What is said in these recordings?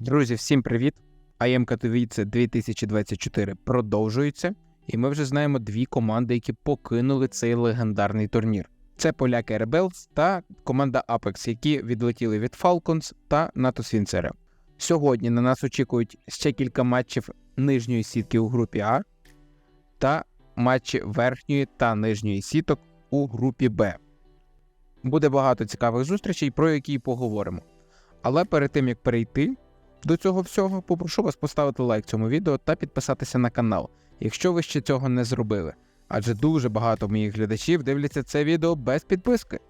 Друзі, всім привіт! АЄМ Катовіце 2024 продовжується, і ми вже знаємо дві команди, які покинули цей легендарний турнір. Це поляки Rebels та команда Apex, які відлетіли від Falcons та НАТО Свінцера. Сьогодні на нас очікують ще кілька матчів нижньої сітки у групі А та матчі верхньої та нижньої сіток у групі Б. Буде багато цікавих зустрічей, про які поговоримо. Але перед тим як перейти до цього всього, попрошу вас поставити лайк цьому відео та підписатися на канал, якщо ви ще цього не зробили. Адже дуже багато моїх глядачів дивляться це відео без підписки.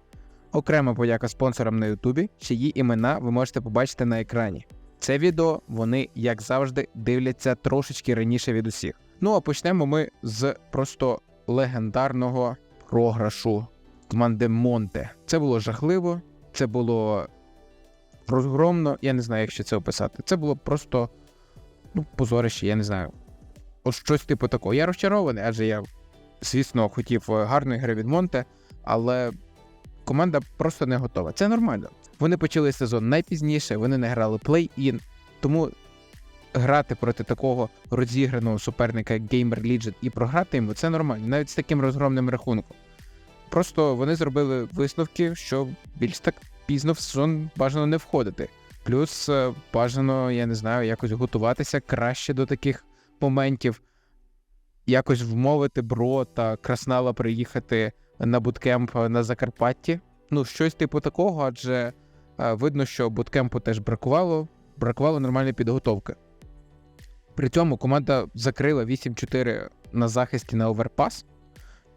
Окрема подяка спонсорам на Ютубі, чиї імена ви можете побачити на екрані. Це відео вони, як завжди, дивляться трошечки раніше від усіх. Ну а почнемо ми з просто легендарного програшу команди Монте. Це було жахливо, це було розгромно, я не знаю, як ще це описати. Це було просто ну, позорище, я не знаю. От щось типу такого. Я розчарований, адже я, звісно, хотів е, гарної гри від Монте, але команда просто не готова. Це нормально. Вони почали сезон найпізніше, вони не грали плей-ін, тому грати проти такого розіграного суперника, Gamer Legion, і програти йому це нормально, навіть з таким розгромним рахунком. Просто вони зробили висновки, що більш так пізно в сезон бажано не входити. Плюс е, бажано, я не знаю, якось готуватися краще до таких моментів, якось вмовити Бро та Краснала приїхати на буткемп на Закарпатті. Ну, щось типу такого, адже е, видно, що буткемпу теж бракувало, бракувало нормальної підготовки. При цьому команда закрила 8-4 на захисті на оверпас,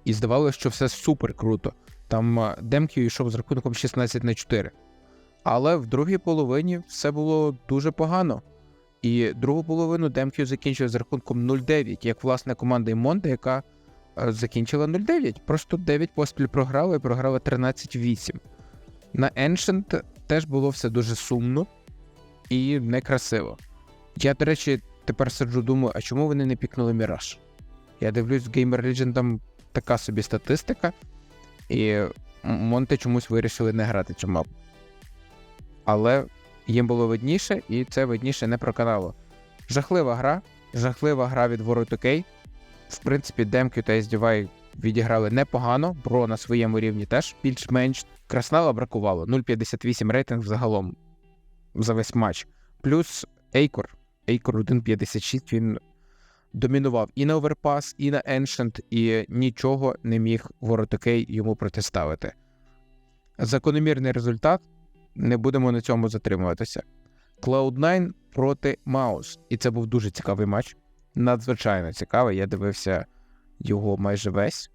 і здавалося, що все супер круто. Там Демкю йшов з рахунком 16 на 4. Але в другій половині все було дуже погано. І другу половину Демкю закінчив з рахунком 0-9, як власне команда Імонда, яка е, закінчила 0-9. Просто 9 поспіль програла і програла 13-8. На Ancient теж було все дуже сумно і некрасиво. Я, до речі, тепер сиджу думаю, а чому вони не пікнули Міраж? Я дивлюсь, в Gamer Legion там така собі статистика, і Монте чомусь вирішили не грати цю мапу. Але їм було видніше, і це видніше не проканало. Жахлива гра, жахлива гра від ворот окей. В принципі, Демкю та SDY відіграли непогано, бро на своєму рівні теж більш-менш. Краснала бракувало 0,58 рейтинг загалом за весь матч. Плюс Ейкор. Ейкор 1,56 він домінував і на оверпас, і на Ancient, і нічого не міг Воротокей йому протиставити. Закономірний результат. Не будемо на цьому затримуватися. Cloud9 проти Маус. І це був дуже цікавий матч. Надзвичайно цікавий. Я дивився його майже весь.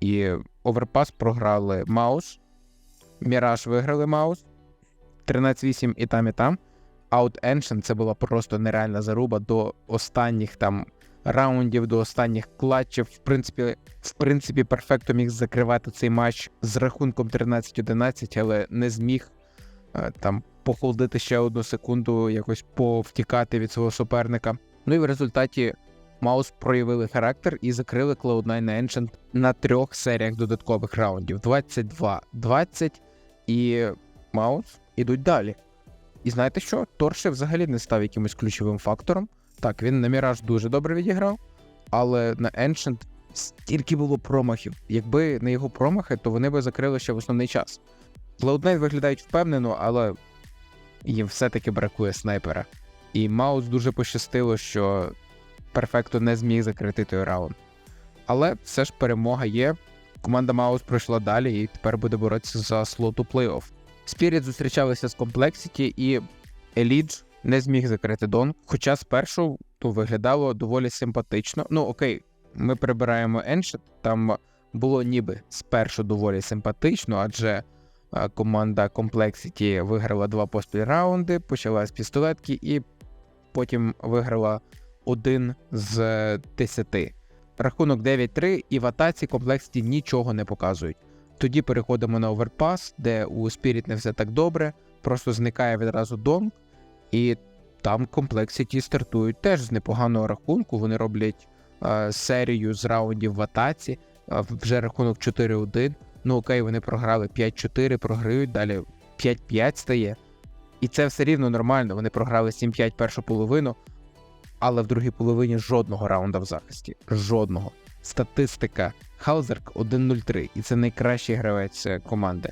І оверпас програли Маус. Міраж виграли Маус. 13-8 і там, і там. А от це була просто нереальна заруба до останніх там раундів, до останніх клатчів. В принципі, в принципі, перфекто міг закривати цей матч з рахунком 13-11, але не зміг е, там похолодити ще одну секунду, якось повтікати від свого суперника. Ну і в результаті Маус проявили характер і закрили Cloud9 на Ancient на трьох серіях додаткових раундів: 22-20 і Маус ідуть далі. І знаєте що? Торше взагалі не став якимось ключовим фактором. Так, він на Міраж дуже добре відіграв, але на Ancient стільки було промахів. Якби не його промахи, то вони би закрили ще в основний час. Cloud9 виглядають впевнено, але їм все-таки бракує снайпера. І Маус дуже пощастило, що перфекто не зміг закрити той раунд. Але все ж перемога є. Команда Маус пройшла далі і тепер буде боротися за слот у плей-офф. Spirit зустрічалися з Complexity і Elite не зміг закрити Дон. Хоча спершу то виглядало доволі симпатично. Ну окей, ми прибираємо Ancient, там було ніби спершу доволі симпатично, адже команда Complexity виграла два поспіль раунди, почала з пістолетки і потім виграла один з десяти. Рахунок 9-3, і в атаці Complexity нічого не показують. Тоді переходимо на оверпас, де у Spirit не все так добре, просто зникає відразу Дон. І там Complexity стартують теж з непоганого рахунку. Вони роблять е, серію з раундів в атаці, е, вже рахунок 4-1. Ну окей, вони програли 5-4, програють, далі 5-5 стає. І це все рівно нормально. Вони програли 7-5 першу половину, але в другій половині жодного раунда в захисті. Жодного. Статистика Хаузерк 1-0-3, і це найкращий гравець е, команди.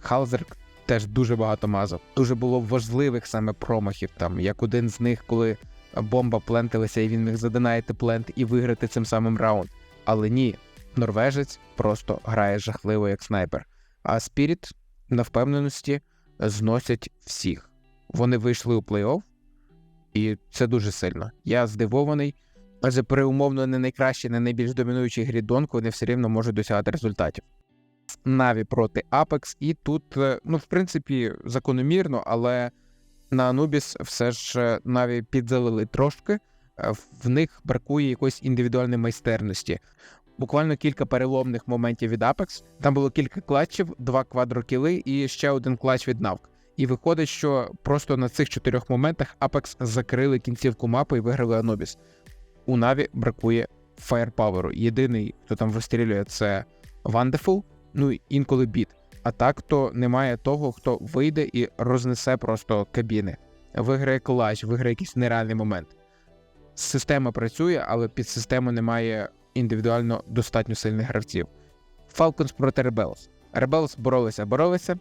Хаузерк теж дуже багато мазав. Дуже було важливих саме промахів, там як один з них, коли бомба плентилася, і він міг задинаяти плент і виграти цим самим раунд. Але ні, норвежець просто грає жахливо як снайпер. А Спіріт на впевненості зносять всіх. Вони вийшли у плей-офф, і це дуже сильно. Я здивований. Адже при умовно не найкращій, не найбільш домінуючій грі Донку вони все рівно можуть досягати результатів. Наві проти Apex, і тут, е, ну, в принципі, закономірно, але на Anubis все ж е, Наві підзалили трошки, е, в них бракує якоїсь індивідуальної майстерності. Буквально кілька переломних моментів від Apex. Там було кілька клатчів, два квадрокіли і ще один клатч від Навк. І виходить, що просто на цих чотирьох моментах Apex закрили кінцівку мапи і виграли Anubis. У Наві бракує фаєрпаверу. Єдиний, хто там вистрілює, це Wonderful, ну інколи біт. А так то немає того, хто вийде і рознесе просто кабіни. Виграє клач, виграє якийсь нереальний момент. Система працює, але під систему немає індивідуально достатньо сильних гравців. Falcons проти Rebels. Rebels боролися, боролися,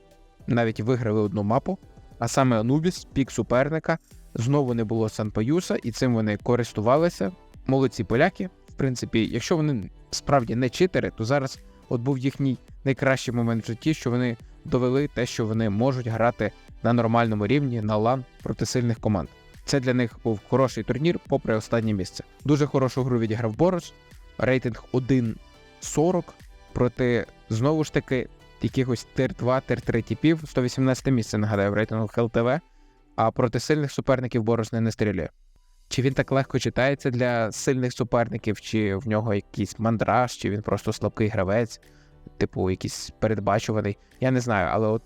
навіть виграли одну мапу, а саме Anubis, пік суперника. Знову не було Санпаюса, і цим вони користувалися. Молодці поляки. В принципі, якщо вони справді не читери, то зараз от був їхній найкращий момент в житті, що вони довели те, що вони можуть грати на нормальному рівні на лан проти сильних команд. Це для них був хороший турнір, попри останнє місце. Дуже хорошу гру відіграв Борос, рейтинг 1.40 проти знову ж таки якихось тир 2, тир 3 типів, 118 місце, нагадаю, в рейтингу ХЛТВ, а проти сильних суперників Борос не, не стріляє. Чи він так легко читається для сильних суперників, чи в нього якийсь мандраж, чи він просто слабкий гравець, типу, якийсь передбачуваний. Я не знаю, але от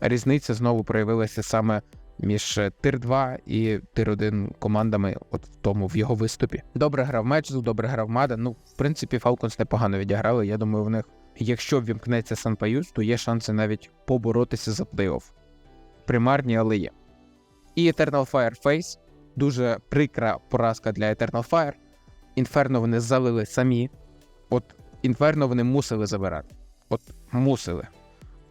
різниця знову проявилася саме між тир 2 і тир 1 командами, от в тому в його виступі. Добре грав Меджл, добре грав Мада. Ну, в принципі, Falcons непогано відіграли. Я думаю, в них, якщо ввімкнеться Санпаюс, то є шанси навіть поборотися за плей-офф. Примарні, але є. І Eternal Fire Face. Дуже прикра поразка для Eternal Fire. Інферно вони залили самі. От Інферно вони мусили забирати. От мусили.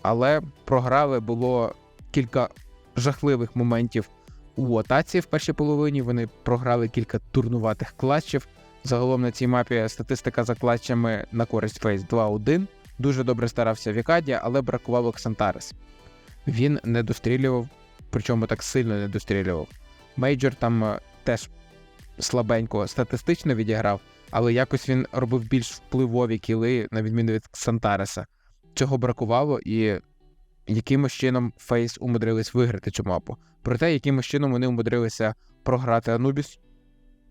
Але програли було кілька жахливих моментів у атаці в першій половині. Вони програли кілька турнуватих клатчів. Загалом на цій мапі статистика за клатчами на користь Фейс 2-1. Дуже добре старався Вікадія, але бракувало Ксантарес. Він не дострілював, причому так сильно не дострілював. Мейджор там е, теж слабенько статистично відіграв, але якось він робив більш впливові кіли, на відміну від Ксантареса. Цього бракувало, і якимось чином Фейс умудрились виграти цю мапу. Проте, якимось чином вони умудрилися програти Анубіс,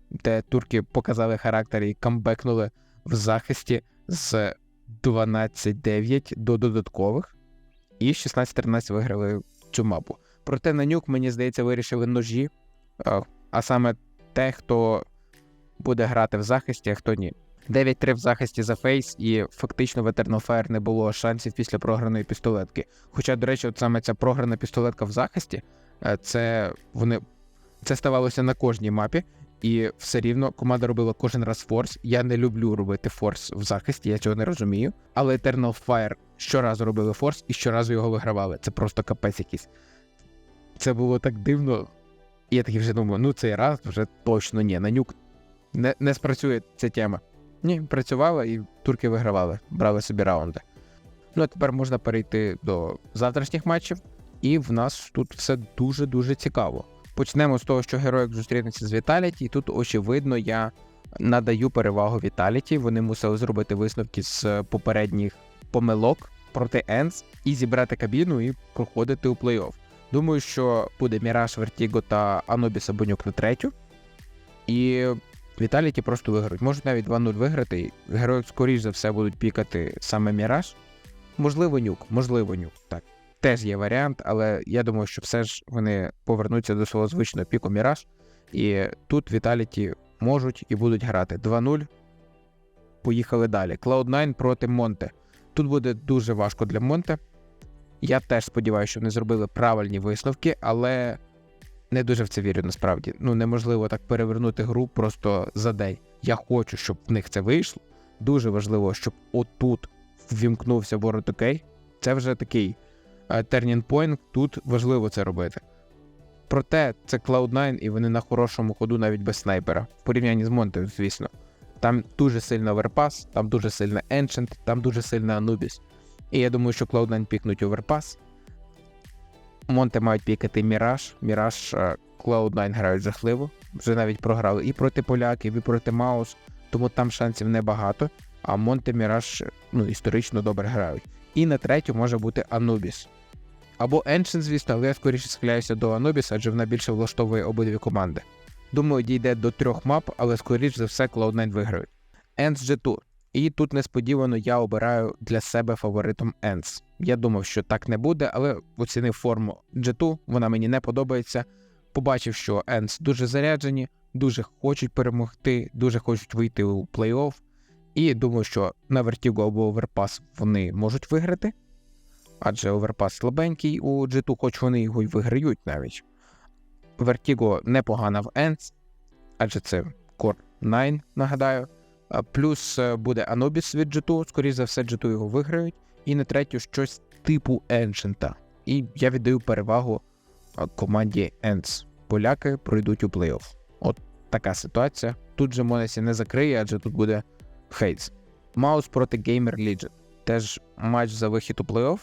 де турки показали характер і камбекнули в захисті з 12-9 до додаткових, і 16-13 виграли цю мапу. Проте на нюк, мені здається, вирішили ножі, а саме те, хто буде грати в захисті, а хто ні. 9-3 в захисті за фейс, і фактично в Eternal Fire не було шансів після програної пістолетки. Хоча, до речі, от саме ця програна пістолетка в захисті, е, це вони це ставалося на кожній мапі, і все рівно команда робила кожен раз форс. Я не люблю робити форс в захисті, я цього не розумію. Але Eternal Fire щоразу робили форс і щоразу його вигравали. Це просто капець якийсь. Це було так дивно. Я такий вже думаю, ну цей раз вже точно ні. На нюк не не спрацює ця тема. Ні, працювала і турки вигравали, брали собі раунди. Ну а тепер можна перейти до завтрашніх матчів, і в нас тут все дуже-дуже цікаво. Почнемо з того, що героїк зустрінеться з Віталіті, і тут, очевидно, я надаю перевагу Віталіті. Вони мусили зробити висновки з попередніх помилок проти Енс і зібрати кабіну і проходити у плей-офф. Думаю, що буде Міраж, Вертіго та Анобіс Абонюк на третю. І Віталіті просто виграють. Можуть навіть 2-0 виграти. Герої, скоріш за все, будуть пікати саме Міраж. Можливо, нюк, можливо, нюк. Так. Теж є варіант, але я думаю, що все ж вони повернуться до свого звичного піку Міраж. І тут Віталіті можуть і будуть грати 2-0. Поїхали далі. Cloud9 проти Монте. Тут буде дуже важко для Монте. Я теж сподіваюся, що вони зробили правильні висновки, але не дуже в це вірю насправді. Ну неможливо так перевернути гру просто за день. Я хочу, щоб в них це вийшло. Дуже важливо, щоб отут ввімкнувся World OK. Це вже такий е, turning point, тут важливо це робити. Проте це Cloud9 і вони на хорошому ходу навіть без снайпера, в порівнянні з Монте, звісно. Там дуже сильно Overpass, там дуже сильно Ancient, там дуже сильно Anubis. І я думаю, що Cloud9 пікнуть Overpass. Монте мають пікати Міраж. Міраж е, Cloud9 грають жахливо. Вже навіть програли і проти поляків, і проти Маус, тому там шансів небагато. А Монте Міраж ну, історично добре грають. І на третю може бути Anubis. Або Ancient, звісно, але я скоріше схиляюся до Anubis, адже вона більше влаштовує обидві команди. Думаю, дійде до трьох мап, але скоріш за все Cloud9 виграють. Ends G2. І тут несподівано я обираю для себе фаворитом Ends. Я думав, що так не буде, але оцінив форму G2, вона мені не подобається. Побачив, що Ends дуже заряджені, дуже хочуть перемогти, дуже хочуть вийти у плей-офф. І думаю, що на Vertigo або Overpass вони можуть виграти. Адже Overpass слабенький у G2, хоч вони його й виграють навіть. Vertigo непогана в Ends, адже це Core 9, нагадаю. Плюс е, буде Anubis від G2, скоріше за все, G2 його виграють. І на третю щось типу Ancient. І я віддаю перевагу команді Ends. Поляки пройдуть у плей-офф. От така ситуація. Тут же Монесі не закриє, адже тут буде Хейтс. Маус проти Gamer Legion. Теж матч за вихід у плей-офф.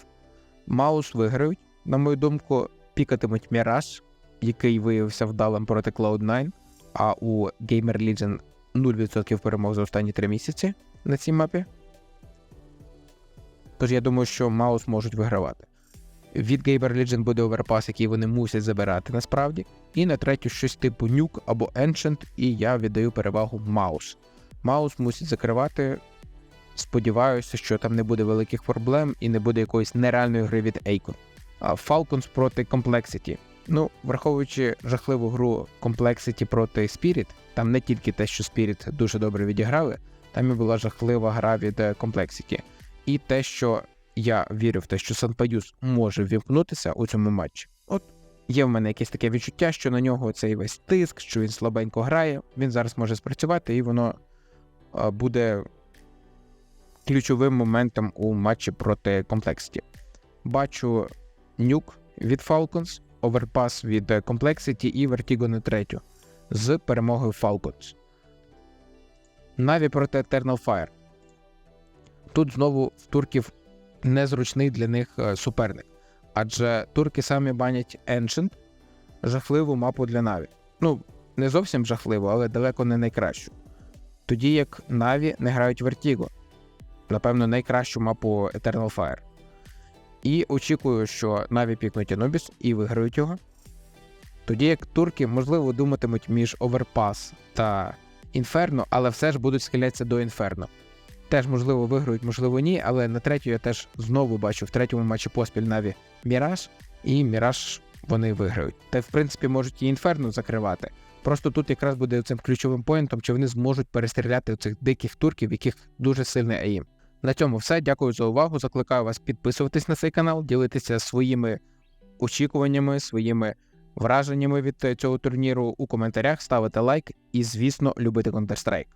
Маус виграють, на мою думку, пікатимуть Міраж, який виявився вдалим проти Cloud9, а у Gamer Legion 0% перемог за останні 3 місяці на цій мапі. Тож я думаю, що Маус можуть вигравати. Від Gamer Legion буде оверпас, який вони мусять забирати насправді. І на третю щось типу Nuke або Ancient, і я віддаю перевагу Маус. Маус мусить закривати. Сподіваюся, що там не буде великих проблем і не буде якоїсь нереальної гри від Acon. Falcons проти Complexity. Ну, враховуючи жахливу гру Complexity проти Spirit, там не тільки те, що Spirit дуже добре відіграли, там і була жахлива гра від е, Complexity. І те, що я вірю в те, що Санпаюс може вімкнутися у цьому матчі. От є в мене якесь таке відчуття, що на нього цей весь тиск, що він слабенько грає, він зараз може спрацювати, і воно а, буде ключовим моментом у матчі проти Complexity. Бачу нюк від Falcons, оверпас від е, Complexity і Vertigo на третю з перемогою Falcons. Наві проти Eternal Fire. Тут знову в турків незручний для них е, суперник. Адже турки самі банять Ancient, жахливу мапу для Наві. Ну, не зовсім жахливу, але далеко не найкращу. Тоді як Наві не грають Vertigo, напевно, найкращу мапу Eternal Fire. І очікую, що Наві пікнуть Anubis і виграють його. Тоді як турки, можливо, думатимуть між Overpass та Inferno, але все ж будуть схилятися до Inferno. Теж, можливо, виграють, можливо, ні, але на третю я теж знову бачу в третьому матчі поспіль Наві Міраж, і Міраж вони виграють. Та, в принципі, можуть і Інферно закривати. Просто тут якраз буде цим ключовим поінтом, чи вони зможуть перестріляти цих диких турків, яких дуже сильний аїм. На цьому все. Дякую за увагу. Закликаю вас підписуватись на цей канал, ділитися своїми очікуваннями, своїми враженнями від цього турніру у коментарях, ставити лайк і, звісно, любити Counter-Strike.